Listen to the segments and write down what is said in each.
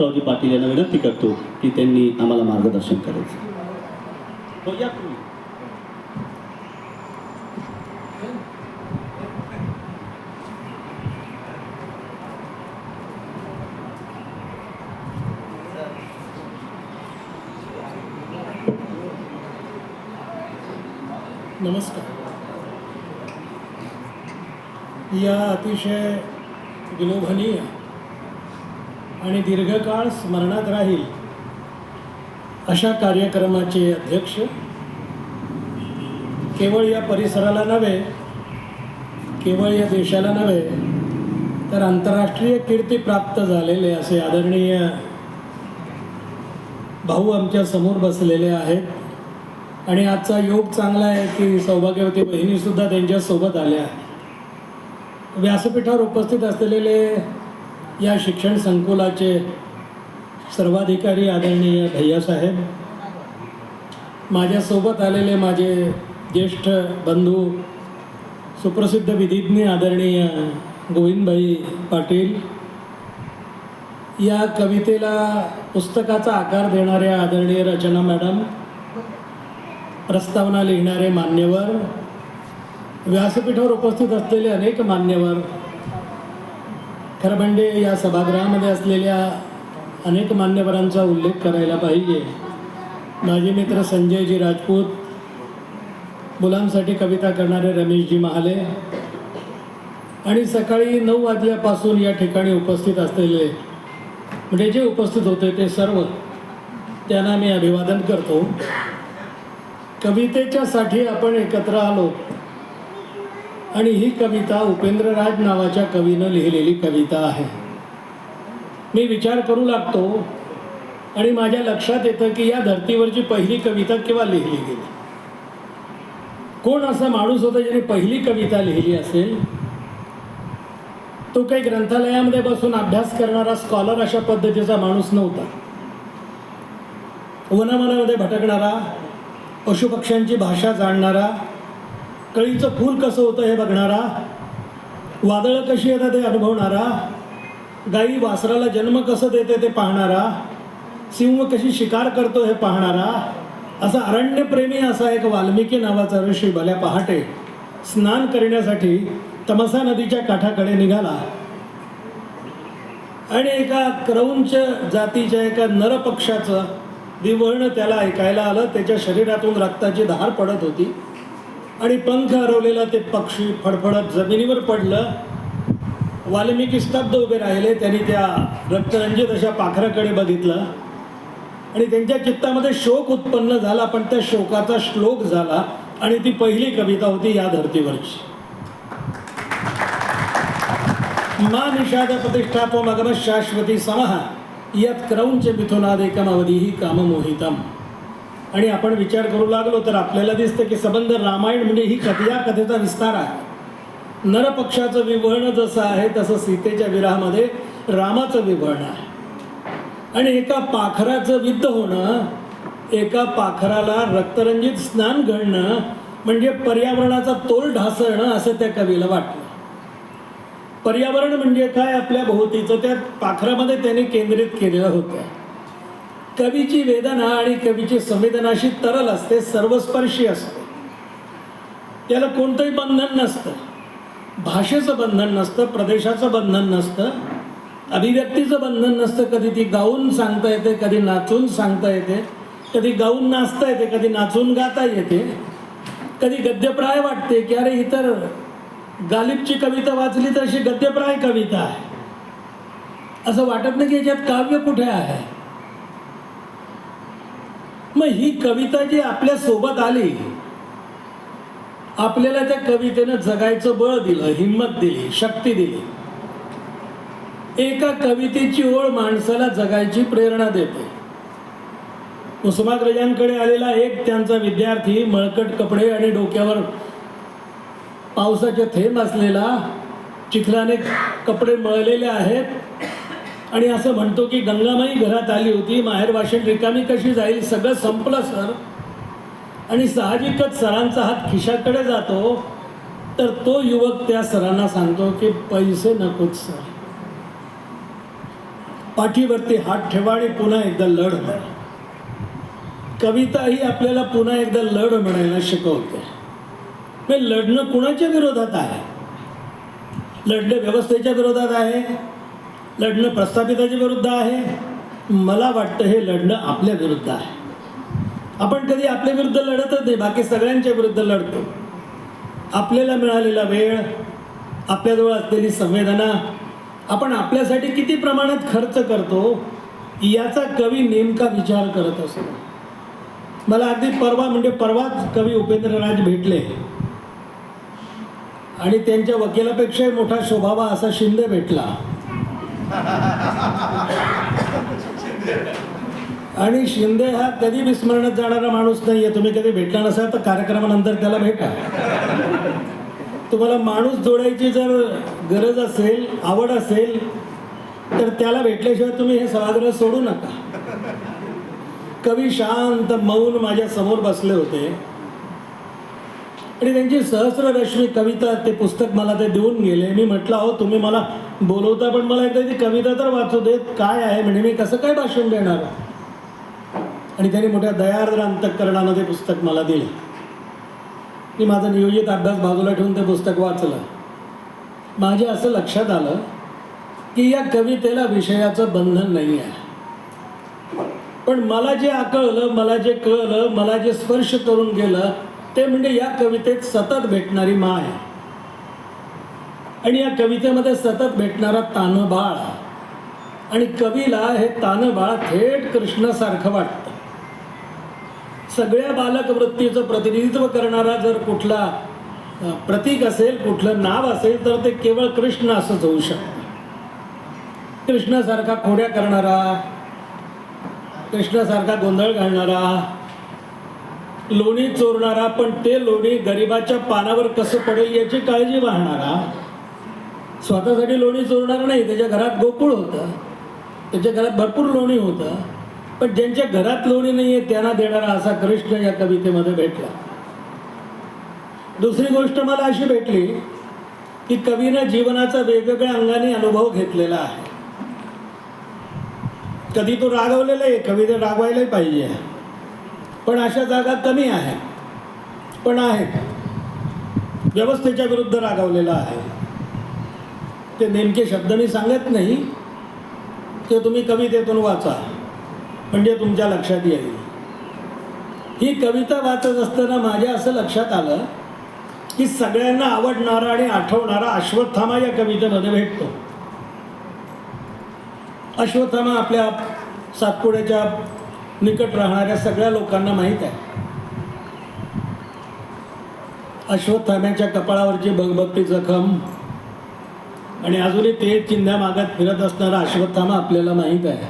रावजी पाटील यांना विनंती करतो की त्यांनी आम्हाला मार्गदर्शन करायचं हो, या तुम्ही. नमस्कार या अतिशय विलोभनीय आणि दीर्घकाळ स्मरणात राहील. अशा कार्यक्रमाचे अध्यक्ष केवळ या परिसराला नव्हे केवळ या देशाला नव्हे तर आंतरराष्ट्रीय कीर्ती प्राप्त झालेले असे आदरणीय भाऊ आमच्यासमोर बसलेले आहेत. आणि आजचा योग चांगला आहे की सौभाग्यवती बहिणीसुद्धा त्यांच्यासोबत आल्या. व्यासपीठावर उपस्थित असलेले या शिक्षण संकुलाचे सर्वाधिकारी आदरणीय भैयासाहेब माझ्यासोबत आलेले माझे ज्येष्ठ बंधू सुप्रसिद्ध विधिज्ञ आदरणीय गोविंदभाई पाटील या कवितेला पुस्तकाचा आकार देणाऱ्या आदरणीय रचना मॅडम प्रस्तावना लिहिणारे मान्यवर व्यासपीठावर उपस्थित असलेले अनेक मान्यवर खरं म्हणजे या सभागृहामध्ये असलेल्या अनेक मान्यवरांचा उल्लेख करायला पाहिजे. माझे मित्र संजयजी राजपूत मुलांसाठी कविता करणारे रमेशजी महाले आणि सकाळी नऊ वाजल्यापासून या ठिकाणी उपस्थित असलेले म्हणजे जे उपस्थित होते ते सर्व त्यांना मी अभिवादन करतो. कवितेच्यासाठी आपण एकत्र आलो. आणि ही कविता उपेंद्रराज नावाच्या कवीनं लिहिलेली कविता आहे. मी विचार करू लागतो आणि माझ्या लक्षात येतं की या धर्तीवरची पहिली कविता केव्हा लिहिली गेली? कोण असा माणूस होता ज्याने पहिली कविता लिहिली असेल? तो काही ग्रंथालयामध्ये बसून अभ्यास करणारा स्कॉलर अशा पद्धतीचा माणूस नव्हता. वनामनामध्ये भटकणारा पशुपक्ष्यांची भाषा जाणणारा कळीचं फूल कसं होतं हे बघणारा? वादळं कशी येतात ते अनुभवणारा? गाई वासराला जन्म कसं देते ते पाहणारा? सिंह कशी शिकार करतो हे पाहणारा? असा अरण्यप्रेमी असा एक वाल्मिकी नावाचा ऋषी भल्या पहाटे स्नान करण्यासाठी तमसा नदीच्या काठाकडे निघाला. आणि एका क्रौंच जातीच्या एका नरपक्षाचं विवर्ण त्याला ऐकायला आलं. त्याच्या शरीरातून रक्ताची धार पडत होती. आणि पंख हरवलेला ते पक्षी फडफडत जमिनीवर पडलं. वाल्मिकी स्तब्ध उभे राहिले. त्यांनी त्या रक्तरंजित अशा पाखराकडे बघितलं. आणि त्यांच्या चित्तामध्ये शोक उत्पन्न झाला पण त्या शोकाचा श्लोक झाला आणि ती पहिली कविता होती या धर्तीवरची. मा निषाद प्रतिष्ठात्व मगम शाश्वती समहा यत क्रौंच मिथुनादेकम अवधीही काममोहितम. आणि आपण विचार करू लागलो तर आपल्याला दिसतं की संबंध रामायण म्हणजे ही कथ या कथेचा विस्तार आहे. नरपक्षाचं विवरण जसं आहे तसं सीतेच्या विराहामध्ये रामाचं विवरण आहे. आणि एका पाखराचं विद्ध होणं एका पाखराला रक्तरंजित स्नान घडणं म्हणजे पर्यावरणाचा तोल ढासळणं असं त्या कवीला वाटलं. पर्यावरण म्हणजे काय? आपल्या भोवतीचं त्या पाखरामध्ये त्याने केंद्रित केलेलं होतं. कवीची वेदना आणि कवीची संवेदनाशी तरल असते सर्वस्पर्शी असते. त्याला कोणतंही बंधन नसतं. भाषेचं बंधन नसतं प्रदेशाचं बंधन नसतं अभिव्यक्तीचं बंधन नसतं. कधी ती गाऊन सांगता येते कधी नाचून सांगता येते कधी गाऊन नाचता येते कधी नाचून गाता येते. कधी गद्यप्राय वाटते की अरे इतर गालिबची कविता वाचली तर अशी गद्यप्राय कविता आहे. असं वाटत नाही की याच्यात काव्य कुठे आहे? मग ही कविता जी आपल्यासोबत आली आपल्याला त्या कवितेनं जगायचं बळ दिलं हिंमत दिली शक्ती दिली. एका कवितेची ओळ माणसाला जगायची प्रेरणा देते. कुसुमाग्रजांकडे आलेला एक त्यांचा विद्यार्थी मळकट कपडे आणि डोक्यावर पावसाचे थेंब असलेला चिखलाने कपडे मळलेले आहेत आणि असं म्हणतो की गंगामाई घरात आली होती माहेर वाशिन रिकामी कशी जाईल सगळं संपलं सर. आणि साहजिकच सरांचा हात खिशाकडे जातो तर तो युवक त्या सरांना सांगतो की पैसे नकोच सर. पाठीवरती हात ठेवा आणि पुन्हा एकदा लढ म्हणा. कविता ही आपल्याला पुन्हा एकदा लढ म्हणायला शिकवते. हे लढणं कुणाच्या विरोधात आहे? लढणं व्यवस्थेच्या विरोधात आहे? लढणं प्रस्थापिताच्या विरुद्ध आहे. मला वाटतं हे लढणं आपल्या विरुद्ध आहे. आपण कधी आपल्या विरुद्ध लढतच नाही बाकी सगळ्यांच्या विरुद्ध लढतो. आपल्याला मिळालेला वेळ आपल्याजवळ असलेली संवेदना आपण आपल्यासाठी किती प्रमाणात खर्च करतो याचा कवी नेमका विचार करत असतो. मला अगदी परवा म्हणजे परवाच कवी उपेंद्रराज भेटले. आणि त्यांच्या वकिलापेक्षाही मोठा शोभावा असा शिंदे भेटला. आणि शिंदे हा कधी विस्मरणात जाणारा माणूस नाहीये. तुम्ही कधी भेटला नसाल तर कार्यक्रमानंतर त्याला भेटा. तुम्हाला माणूस जोडायची जर गरज असेल आवड असेल तर त्याला भेटल्याशिवाय तुम्ही हे सभागृह सोडू नका. कवी शांत मौन माझ्यासमोर बसले होते. आणि त्यांची सहस्ररश्मी कविता ते पुस्तक मला ते देऊन गेले. मी म्हटलं अहो तुम्ही मला बोलवता पण मला एकदा ती कविता तर वाचू देत. काय आहे? म्हणजे मी कसं काय भाषण देणार? आणि त्यांनी मोठ्या दयार्द्र अंतकरणानं ते पुस्तक मला दिलं. मी माझा नियोजित अभ्यास बाजूला ठेवून ते पुस्तक वाचलं. माझ्या असं लक्षात आलं की या कवितेला विषयाचं बंधन नाही आहे. पण मला जे आकळलं मला जे कळलं मला जे स्पर्श करून गेलं ते म्हणजे या कवितेत सतत भेटणारी माय आणि या कवितेमध्ये सतत भेटणारा तानबाळ आणि कवीला हे तानबाळ थेट कृष्णासारखं वाटतं. सगळ्या बालक वृत्तीचं प्रतिनिधित्व करणारा जर कुठला प्रतीक असेल कुठलं नाव असेल तर ते केवळ कृष्ण असंच होऊ शकतं. कृष्णासारखा खोड्या करणारा कृष्णासारखा गोंधळ घालणारा लोणी चोरणारा पण ते लोणी गरिबाच्या पानावर कसं पडेल याची काळजी वाहणारा? स्वतःसाठी लोणी चोरणारा नाही त्याच्या घरात गोकुळ होतं. त्याच्या घरात भरपूर लोणी होतं. पण ज्यांच्या घरात लोणी नाही आहे त्यांना देणारा असा कृष्ण या कवितेमध्ये भेटला. दुसरी गोष्ट मला अशी भेटली की कवीनं जीवनाचा वेगवेगळ्या अंगाने अनुभव घेतलेला आहे. कधी तो रागवलेला आहे कविता रागवायलाही पाहिजे. पण अशा जागा कमी आहेत. पण आहेत. व्यवस्थेच्या विरुद्ध रागवलेला आहे. ते नेमके शब्द मी सांगत नाही. ते तुम्ही कवितेतून वाचा. म्हणजे तुमच्या लक्षात येईल. ही कविता वाचत असताना माझ्या असं लक्षात आलं की सगळ्यांना आवडणारा आणि आठवणारा अश्वत्थामा या कवितेमध्ये भेटतो. अश्वत्थामा आपल्या सातपुड्याच्या निकट राहणाऱ्या सगळ्या लोकांना माहीत आहे. अश्वत्थाम्याच्या कपाळावरची भगभगती जखम आणि अजूनही ते चिन्ह्या मागात फिरत असणारा अश्वत्थामा आपल्याला माहीत आहे.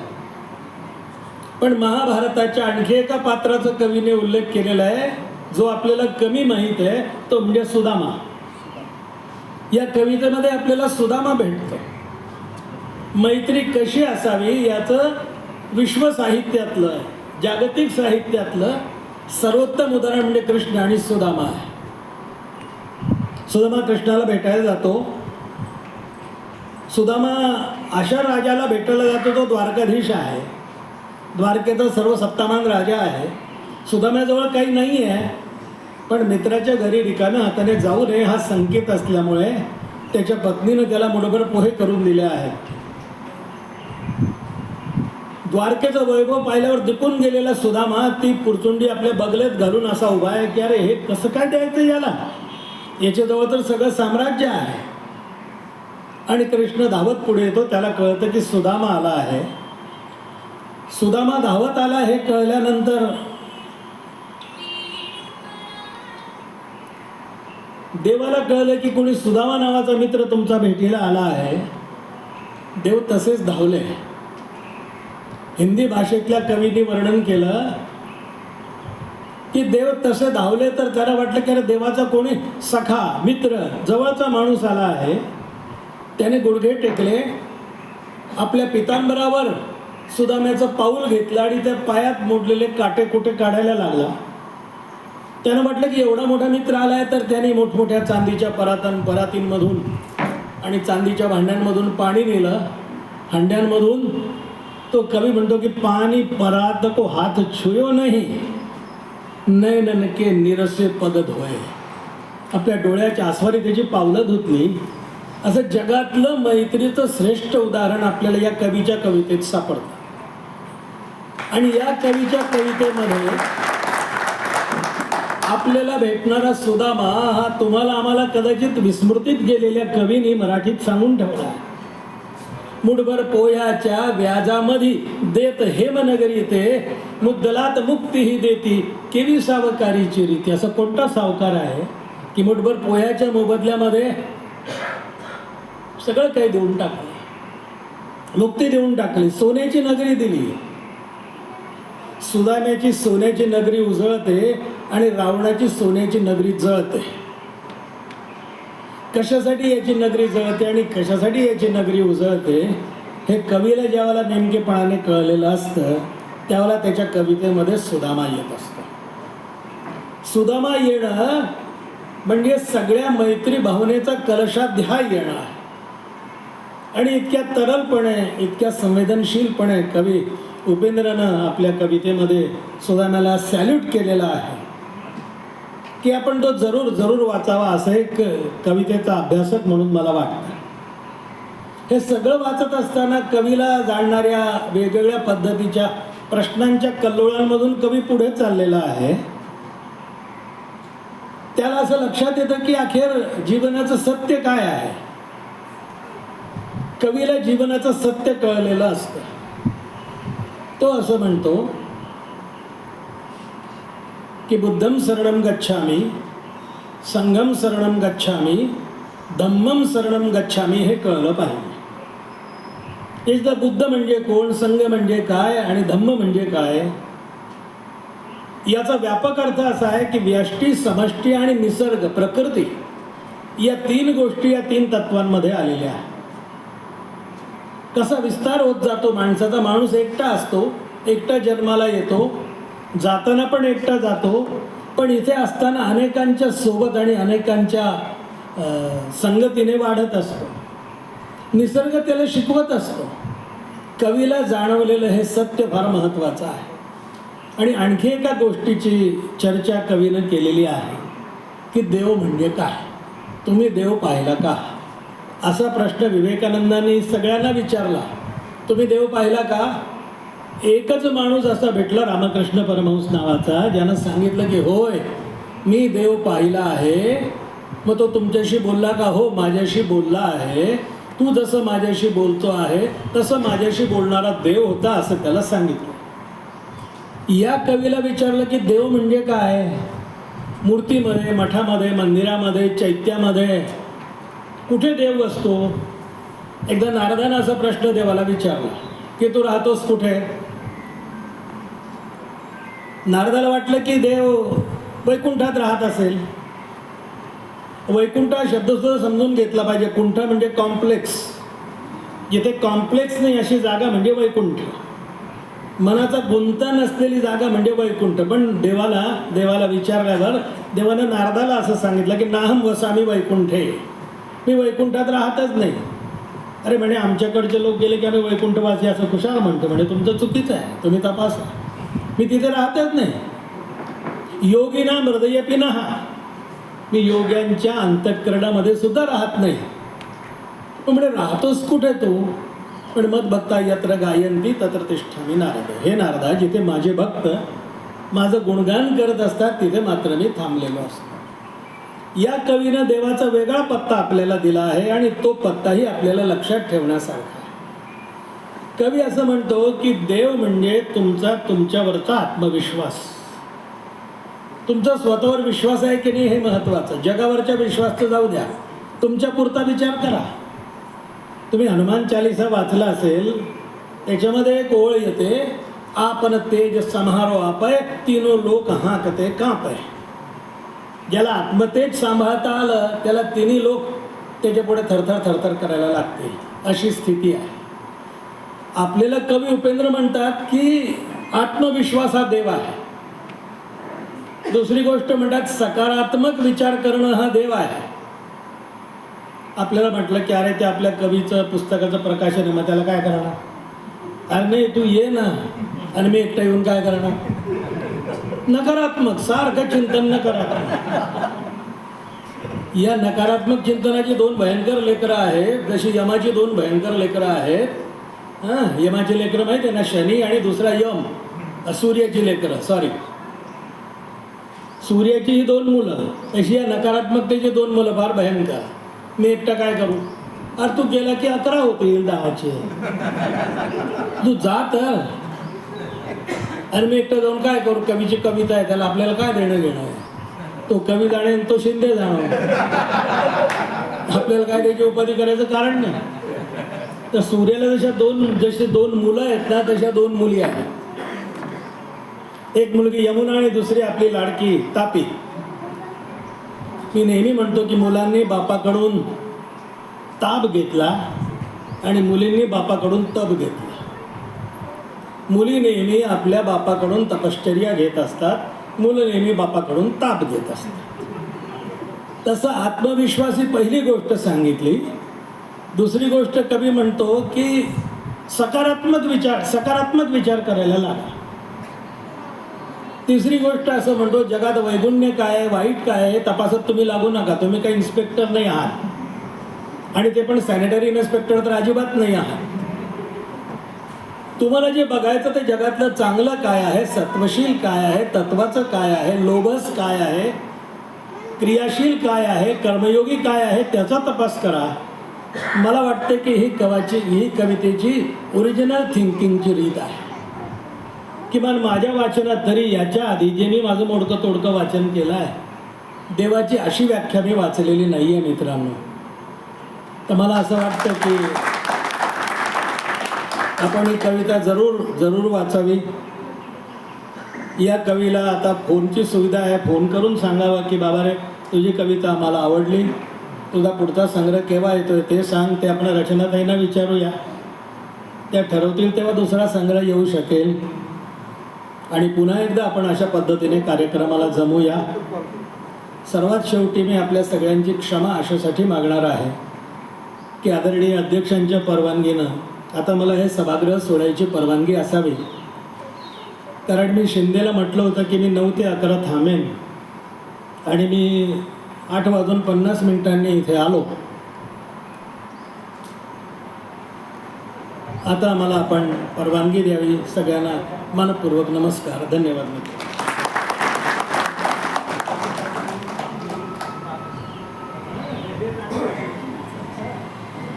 पण महाभारताच्या आणखी एका पात्राचा कवीने उल्लेख केलेला आहे जो आपल्याला कमी माहीत आहे तो म्हणजे सुदामा. या कवितेमध्ये आपल्याला सुदामा भेटतो. मैत्री कशी असावी याचं विश्व साहित्यातलं जागतिक साहित्यातलं सर्वोत्तम उदाहरण म्हणजे कृष्ण आणि सुदामा. आहे सुदामा कृष्णाला भेटायला जातो. सुदामा अशा राजाला भेटायला जातो तो द्वारकाधीश आहे. द्वारकेचा सर्व सत्तामान राजा आहे. सुदाम्याजवळ काही नाही आहे पण मित्राच्या घरी रिकाम्या हाताने जाऊ नये हा संकेत असल्यामुळे त्याच्या पत्नीनं त्याला मुठभर पोहे करून दिले आहेत. द्वारकेचं वैभव पाहिल्यावर दिपून गेलेला सुदामा ती पुरचुंडी आपल्या बगलेत घालून असा उभा आहे की अरे हे कसं काय द्यायचं याला? याच्याजवळ तर सगळं साम्राज्य आहे. आणि कृष्ण धावत पुढे येतो त्याला कळतं की सुदामा आला आहे. सुदामा धावत आला हे कळल्यानंतर देवाला कळलं की कोणी सुदामा नावाचा मित्र तुमचा भेटीला आला आहे. देव तसेच धावले. हिंदी भाषेतल्या कवीने वर्णन केलं की देव तसे धावले तर त्याला वाटलं की अरे देवाचा कोणी सखा मित्र जवळचा माणूस आला आहे. त्याने गुडघे टेकले. आपल्या पितांबरावर सुदाम्याचं पाऊल घेतलं आणि त्या पायात मोडलेले काटे कुठे काढायला लागला. त्यानं म्हटलं की एवढा मोठा मित्र आलाय तर त्याने मोठमोठ्या चांदीच्या परातन परातींमधून आणि चांदीच्या भांड्यांमधून पाणी नेलं. हंड्यांमधून तो कवी म्हणतो की पाणी परात को हात छुयो नाही। नयन के निरसे पद धोय आपल्या डोळ्याच्या आसवारी त्याची पावलं धुतली असं जगातलं मैत्रीचं श्रेष्ठ उदाहरण आपल्याला या कवीच्या कवितेत सापडतं. आणि या कवीच्या कवितेमध्ये आपल्याला भेटणारा सुदामा हा तुम्हाला आम्हाला कदाचित विस्मृतीत गेलेल्या कवीने मराठीत सांगून ठेवला आहे. मुठभर पोह्याच्या व्याजामध्ये देत हेमनगरी ते मुद्दलात मुक्ती ही देती केवी सावकारीची रीती. असं कोणता सावकार आहे की मुठभर पोह्याच्या मोबदल्यामध्ये सगळं काही देऊन टाकलं? मुक्ती देऊन टाकली सोन्याची नगरी दिली. सुदाम्याची सोन्याची नगरी उजळते आणि रावणाची सोन्याची नगरी जळते. कशासाठी याची नगरी जळते आणि कशासाठी याची नगरी उजळते हे कवीला ज्यावेळेला नेमकेपणाने कळलेलं असतं त्यावेळेला त्याच्या कवितेमध्ये सुदामा येत असतो. सुदामा येणं म्हणजे सगळ्या मैत्री भावनेचा कलशाध्याय येणं. आहे आणि इतक्या तरलपणे इतक्या संवेदनशीलपणे कवी उपेंद्रनं आपल्या कवितेमध्ये सुदाम्याला सॅल्यूट केलेला आहे. की आपण तो जरूर जरूर वाचावा असं एक कवितेचा अभ्यासक म्हणून मला वाटतं. हे सगळं वाचत असताना कवीला जाणणाऱ्या वेगवेगळ्या पद्धतीच्या प्रश्नांच्या कल्लोळांमधून कवी पुढे चाललेला आहे. त्याला असं लक्षात येतं की अखेर जीवनाचं सत्य काय आहे? कवीला जीवनाचं सत्य कळलेलं असतं. तो असं म्हणतो की बुद्धम शरणम गच्छामी संगम शरणम गच्छामी धम्मम शरणम गच्छामी हे कळलं पाहिजे. इज द बुद्ध म्हणजे कोण संघ म्हणजे काय आणि धम्म म्हणजे काय? याचा व्यापक अर्थ असा आहे की व्यष्टी समष्टी आणि निसर्ग प्रकृती या तीन गोष्टी या तीन तत्वांमध्ये आलेल्या आहेत. कसा विस्तार होत जातो माणसाचा? माणूस एकटा असतो एकटा जन्माला येतो जाताना पण एकटा जातो पण इथे असताना अनेकांच्या सोबत आणि अनेकांच्या संगतीने वाढत असतो. निसर्ग त्याला शिकवत असतो. कवीला जाणवलेलं हे सत्य फार महत्त्वाचं आहे. आणि आणखी एका गोष्टीची चर्चा कवीनं केलेली आहे की देव म्हणजे काय? तुम्ही देव पाहिला का? असा प्रश्न विवेकानंदांनी सगळ्यांना विचारला. तुम्ही देव पाहिला का? एकच माणूस असा भेटला रामकृष्ण परमहंस नावाचा ज्यानं सांगितलं की होय मी देव पाहिला आहे. मग तो तुमच्याशी बोलला का? हो माझ्याशी बोलला आहे. तू जसं माझ्याशी बोलतो आहे तसं माझ्याशी बोलणारा देव होता असं त्याला सांगितलं. या कवीला विचारलं की देव म्हणजे काय? मूर्तीमध्ये मठामध्ये मंदिरामध्ये चैत्यामध्ये कुठे देव असतो? एकदा नारदानं असा प्रश्न देवाला विचारला की तू राहतोस कुठे? नारदाला वाटलं की देव वैकुंठात राहत असेल. वैकुंठ हा शब्दसुद्धा समजून घेतला पाहिजे. कुंठ म्हणजे कॉम्प्लेक्स जिथे कॉम्प्लेक्स नाही अशी जागा म्हणजे वैकुंठ. मनाचा गुंता नसलेली जागा म्हणजे वैकुंठ. पण देवाला देवाला विचारल्यावर देवानं नारदाला असं सांगितलं की नाहम वसामी वैकुंठे. मी वैकुंठात राहतच नाही. अरे म्हणे आमच्याकडचे लोक गेले की आम्ही वैकुंठवासी असं कुशाल म्हणतो. म्हणजे तुमचं चुकीचं आहे. तुम्ही तपासा. मी तिथे राहतच नाही. योगीना हृदय पिनहा मी योग्यांच्या अंतःकरणामध्ये सुद्धा राहत नाही. पण म्हणजे राहतोस कुठे तू? पण मत भक्ता यत्र गायंती तत्र तिष्ठामी नारद. हे नारदा जिथे माझे भक्त माझं गुणगान करत असतात तिथे मात्र मी थांबलेलो असतो. या कवीनं देवाचा वेगळा पत्ता आपल्याला दिला आहे आणि तो पत्ताही आपल्याला लक्षात ठेवण्यासारखा कवी असं म्हणतो की देव म्हणजे तुमचा तुमच्यावरचा आत्मविश्वास. तुमचा स्वतःवर विश्वास आहे की नाही हे महत्त्वाचं. जगावरच्या विश्वासचं जाऊ द्या. तुमच्या पुरता विचार करा. तुम्ही हनुमान चालिसा वाचला असेल त्याच्यामध्ये एक ओळ येते आपण तेज संहारो आपय तीनो लोक हाकते कापय. ज्याला आत्मतेज सांभाळता आलं त्याला तिन्ही लोक त्याच्या पुढे थरथर थरथर करायला लागतील. अशी स्थिती आहे. आपल्याला कवी उपेंद्र म्हणतात की आत्मविश्वास हा देव आहे. दुसरी गोष्ट म्हणतात सकारात्मक विचार करणं हा देव आहे. आपल्याला म्हटलं की अरे ते आपल्या कवीचं पुस्तकाचं प्रकाशन आहे मग त्याला काय करणार? अरे नाही तू ये ना आणि मी एकटा येऊन काय करणार? नकारात्मक सारखं चिंतन नकारात्मक या नकारात्मक चिंतनाची दोन भयंकर लेकरं आहेत. जशी यमाची दोन भयंकर लेकरं आहेत हां यमाची लेकरं माहिती आहे ना शनी आणि दुसरा यम. सूर्याची लेकरं सॉरी सूर्याची ही दोन मुलं. अशी या नकारात्मकतेची दोन मुलं फार भयंकर. मी एकटा काय करू? अरे तू गेला की अकरा होतील दहाचे. तू जा तर अरे मी एकटं जाऊन काय करू? कवीची कविता आहे त्याला आपल्याला काय देणं घेणं आहे? तो कवी जाणे तो शिंदे जाणं. आपल्याला काय त्याची उपाधी करायचं कारण नाही. तर सूर्याला जशा दोन जसे दोन मुलं आहेत ना तशा दोन मुली आहेत. एक मुलगी यमुना आणि दुसरी आपली लाडकी तापी. मी नेहमी म्हणतो की मुलांनी बापाकडून ताप घेतला आणि मुलींनी बापाकडून तप घेतला. मुली नेहमी आपल्या बापाकडून तपश्चर्या घेत असतात मुलं नेहमी बापाकडून ताप घेत असतात. तसं आत्मविश्वास ही पहिली गोष्ट सांगितली दुसरी गोष्ट कवी म्हणतो की सकारात्मक विचार सकारात्मक विचार करायला लागा. तिसरी गोष्ट असं म्हणतो जगात वैगुण्य काय आहे वाईट काय आहे तपासत तुम्ही लागू नका. तुम्ही काही इन्स्पेक्टर नाही आहात. आणि ते पण सॅनिटरी इन्स्पेक्टर तर अजिबात नाही आहात. तुम्हाला जे बघायचं ते जगातलं चांगलं काय आहे सत्वशील काय आहे तत्वाचं काय आहे लोभस काय आहे क्रियाशील काय आहे कर्मयोगी काय आहे त्याचा तपास करा. मला वाटतं की ही कवाची ही कवितेची ओरिजिनल थिंकिंगची रीत आहे. किमान माझ्या वाचनात तरी याच्या आधी जे मी माझं मोडकं तोडकं वाचन केलं आहे देवाची अशी व्याख्या मी वाचलेली नाही आहे मित्रांनो. तर मला असं वाटतं की आपण ही कविता जरूर जरूर वाचावी. या कवीला आता फोनची सुविधा आहे. फोन करून सांगावा की बाबा रे तुझी कविता आम्हाला आवडली. तुझा पुढचा संग्रह केव्हा येतोय ते सांग ते आपण रचनाताईंना विचारूया. त्या ठरवतील तेव्हा दुसरा संग्रह येऊ शकेल. आणि पुन्हा एकदा आपण अशा पद्धतीने कार्यक्रमाला जमूया. सर्वात शेवटी मी आपल्या सगळ्यांची क्षमा अशासाठी मागणार आहे. की आदरणीय अध्यक्षांच्या परवानगीनं आता मला हे सभागृह सोडायची परवानगी असावी. कारण मी शिंदेला म्हटलं होतं की मी नऊ ते अकरा थांबेन. आणि मी आठ वाजून पन्नास मिनिटांनी इथे आलो. आता मला आपण परवानगी द्यावी. सगळ्यांना मनपूर्वक नमस्कार. धन्यवाद मित्र.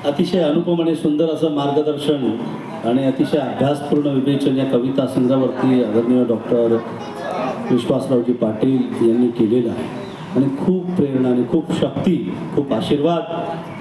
अतिशय अनुपम आणि सुंदर असं मार्गदर्शन आणि अतिशय अभ्यासपूर्ण विवेचन या कविता संग्रहावरती आदरणीय डॉक्टर विश्वासरावजी पाटील यांनी केलेलं आहे. आणि खूप प्रेरणा आणि खूप शक्ती खूप आशीर्वाद.